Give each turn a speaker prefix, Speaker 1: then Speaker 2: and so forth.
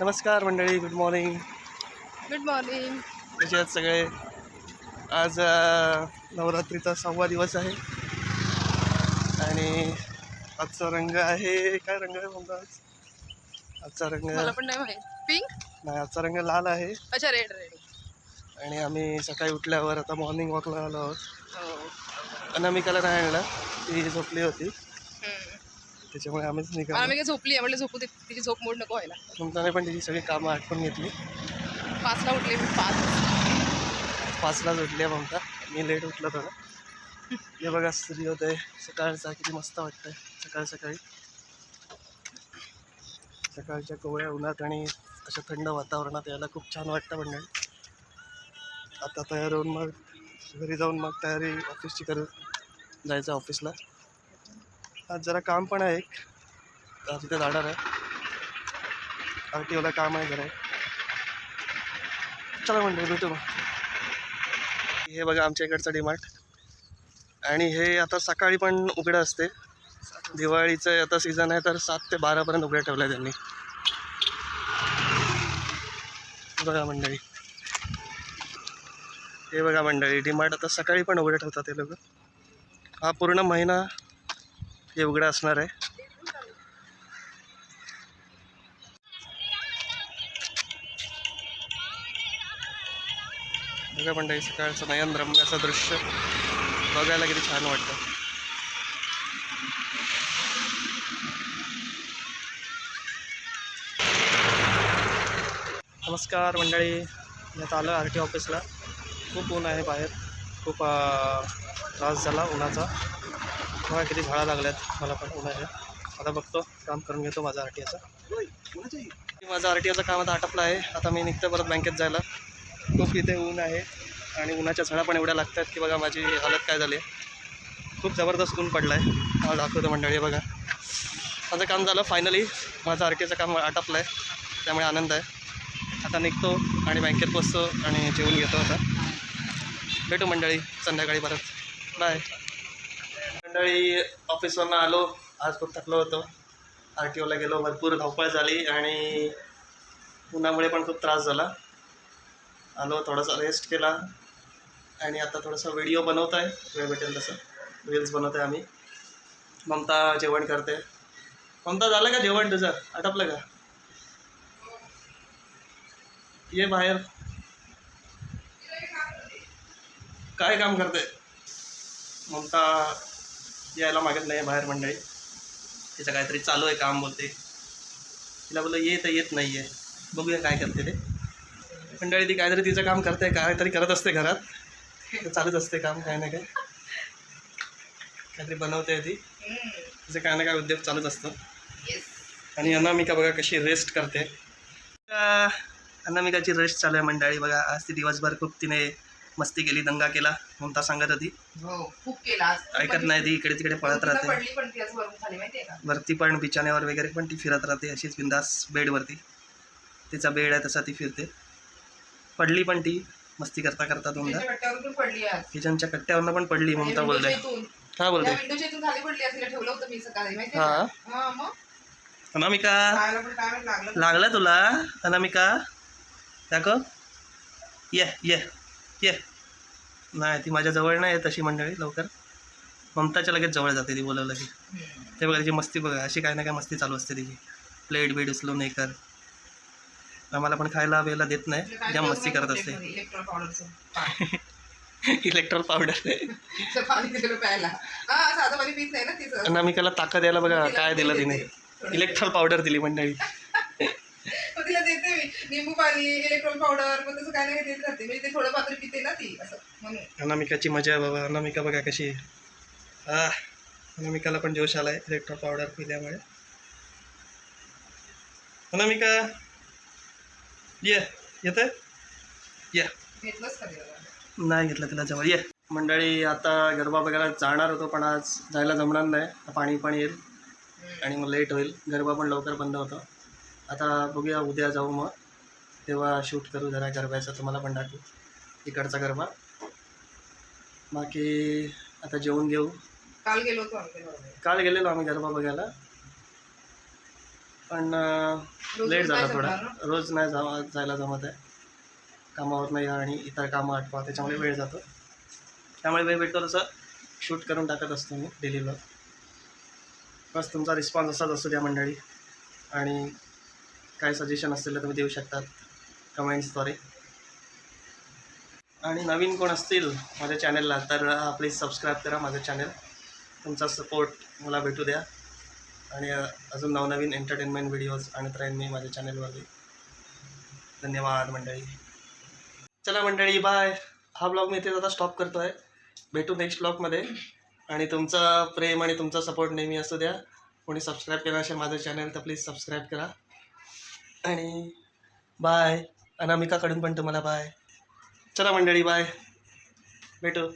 Speaker 1: नमस्कार मंडळी good morning
Speaker 2: good morning
Speaker 1: कसे आहेत सगळे? आज नवरात्रीचा सहावा दिवस आहे. आणि आजचा रंग आहे काय रंग आहे म्हणतो आज? आजचा रंग
Speaker 2: मला पण नाही माहीत. पिंक
Speaker 1: नाही आजचा रंग लाल आहे.
Speaker 2: अच्छा रेड रेड
Speaker 1: आणि आम्ही सकाळी उठल्यावर आता मॉर्निंग वॉकला आलो आहोत.
Speaker 2: हो.
Speaker 1: अनामिकाला नाही आणलं ती झोपली होती. त्याच्यामुळे आम्हीच निघालो.
Speaker 2: मी काय झोपली आहे म्हटलं झोपू दे तिची झोप मोड नको व्हायला.
Speaker 1: तुमच्याने पण तिची सगळी कामं आठवून घेतली.
Speaker 2: पाचला उठले मी पाच.
Speaker 1: पाचलाच उठले ममता. मी लेट उठलो थोडं. हे बघा सूर्योदय सकाळचा किती मस्त वाटतंय. सकाळ सकाळी. सकाळच्या कोवळ्या उन्हात आणि अशा थंड वातावरणात यायला खूप छान वाटतं मंडळी. आता तयार होऊन मग घरी जाऊन मग तयारी ऑफिसची करत जायचं ऑफिसला आज जरा काम पण आहे एक. आज तिथे जाणार आहे. आर टी ओला काम आहे जरा चला मंडळी भेटू मग. हे बघा आमच्या इकडचं डीमार्ट आणि हे आता सकाळी पण उघडं असते. दिवाळीचं आता सीझन आहे तर सात ते बारापर्यंत उघडं ठेवलं आहे त्यांनी. बघा मंडळी. हे बघा मंडळी डिमार्ट आता सकाळी पण उघडे ठेवतात ते लोक. हा पूर्ण महिना हे उघडं असणार आहे. बघा मंडळी सकाळचं नयन रम्याचं दृश्य. बघायला किती छान वाटतं. नमस्कार मंडळी मी आता आलं आर टी ऑफिसला. खूप ऊन आहे बाहेर. खूप त्रास झाला उन्हाचा. बघा किती झाडा लागल्यात मला पण उन्हाच्या आता बघतो काम करून घेतो माझा आर टी आचं माझं आर टी आचं काम आता आटपलं आहे. आता मी निघतो परत बँकेत जायला. खूप इथे ऊन आहे आणि उन्हाच्या झाडा पण एवढ्या लागतात की बघा माझी हालत काय झाली. आहे खूप जबरदस्त ऊन पडलं आहे मला दाखवतो मंडळी बघा. माझं काम झालं फायनली माझं आर टी एचं काम आटपलं आहे त्यामुळे आनंद आहे. आता निघतो आणि बँकेत बसतो आणि जेवून घेतो आता. भेटू मंडळी संध्याकाळी परत. बाय मंडळी ऑफिसवरनं आलो. आज खूप थकलो होतो. आर टी ओला गेलो. भरपूर धावपळ झाली आणि उन्हामुळे पण खूप त्रास झाला. आलो थोडासा रेस्ट केला. आणि आता थोडासा व्हिडिओ बनवत आहे वेळ भेटेल तसं. रील्स बनवत आहे आम्ही. ममता जेवण करते. ममता झालं का जेवण तुझं? आटपलं का? ये बाहेर. काय काम करते? ममता यायला मागत नाही बाहेर मंडळी. तिचं काहीतरी चालू आहे काम बोलते. तिला बोललं ये तर येत नाही आहे बघूया काय करते ते. मंडळी ती काहीतरी तिचं काम करते काहीतरी करत असते घरात. चालूच असते काम काय ना काय काहीतरी बनवते ती. तिचं काय ना काय उद्योग चालूच असतं. आणि अनामिका बघा कशी रेस्ट करते. अनामिकाची रेस्ट चालू आहे मंडळी. बघा आज ती दिवसभर खूप तिने मस्ती केली दंगा केला ममता सांगत होती.
Speaker 2: हो खूप केला.
Speaker 1: ऐकत नाही ती इकडे तिकडे पळत राहते.
Speaker 2: पडली पण ती आज वरून खाली माहितीये का?
Speaker 1: वरती पण बिछाण्यावर वगैरे पण ती फिरत राहते अशीच बिंदास बेडवरती. तिचा बेड आहे तसा ती फिरते. पडली पण ती मस्ती करता करता दोनदा.
Speaker 2: तिच्या कट्ट्यावरून पण पडली आज.
Speaker 1: किचनच्या कट्ट्यावरनं पण पडली ममता
Speaker 2: या
Speaker 1: बोलते हा बोलते
Speaker 2: या विंडोच्या इथून खाली पडली आज तिला ठेवलं होतं मी सकाळी माहितीये
Speaker 1: हा.
Speaker 2: मग?
Speaker 1: अनामिका.
Speaker 2: खायला पण काय माहीत लागलं?
Speaker 1: लागला तुला अनामिका? दाखव. ये ये. ये. नाही ती माझ्या जवळ नाही येत अशी मंडळी लवकर. ममताच्या लगेच जवळ जाते ती बोलवलं की. ते बघा तिची मस्ती बघा अशी काय ना काय मस्ती चालू असते तिची. प्लेट बीट उचलून नाही कर आम्हाला पण खायला वेळेला देत नाही.
Speaker 2: देऊ
Speaker 1: मस्ती करत असते.
Speaker 2: इलेक्ट्रॉल
Speaker 1: पावडर
Speaker 2: हा ना तिचं
Speaker 1: अनामिकाला ताकद यायला बघा काय दिलं तिने. इलेक्ट्रॉल पावडर दिली मंडळी.
Speaker 2: मग तिला देते मी. निंबू पाणी इलेक्ट्रॉल पावडर मग तसं काय नाही देत राहते म्हणजे ते थोडं पात्र पिते ना ती असं म्हणून.
Speaker 1: अनामिकाची मजा आहे बाबा. अनामिका बघा कशी आहे. आ अनामिकाला पण जोश आलाय इलेक्ट्रॉल पावडर पिल्यामुळे. अनामिका ये येत ये.
Speaker 2: घेतलंच का तिला
Speaker 1: नाही घेतलं तिला जवळ. ये. मंडळी आता गरबा बघायला जाणार होतो पण आज जायला जमणार नाही. पाणी पण येईल आणि मग लेट होईल. गरबा पण लवकर बंद होतो. आता बघूया उद्या जाऊ मग. तेव्हा शूट करू जरा गरब्याचं तुम्हाला पण दाखवू इकडचा गरबा. बाकी आता जेवून घेऊ.
Speaker 2: काल गेलो होतो
Speaker 1: काल गेलेलो आम्ही गरबा बघायला. पण लेट झाला थोडा? रोज नाही जा जायला जमत आहे. कामावर नाही आणि इतर कामं आठवा त्याच्यामुळे वेळ जातो. त्यामुळे वेळ भेटतो तसं. शूट करून टाकत असतो मी डेली ब्लॉग बस तुमचा रिस्पॉन्स असाच असू द्या मंडळी. आणि काय सजेशन असतील तर तुम्ही देऊ शकतात कमेंट्सद्वारे आणि नवीन कोण असतील माझ्या चॅनलला तर प्लीज सबस्क्राईब करा माझं चॅनल तुमचा सपोर्ट मला भेटू द्या. आणि अजून नवनवीन एंटरटेनमेंट व्हिडिओज आणत राहीन मी माझ्या चॅनलवरती धन्यवाद मंडळी. चला मंडळी बाय हा ब्लॉग मी इथे आता स्टॉप करतो आहे भेटू नेक्स्ट ब्लॉगमध्ये आणि तुमचा प्रेम आणि तुमचा सपोर्ट नेहमी असू द्या. कोणी सबस्क्राईब केला असेल माझं चॅनल तर प्लीज सबस्क्राईब करा. आणि बाय अनामिकाकडून पण तुम्हाला बाय चला मंडळी बाय भेटू.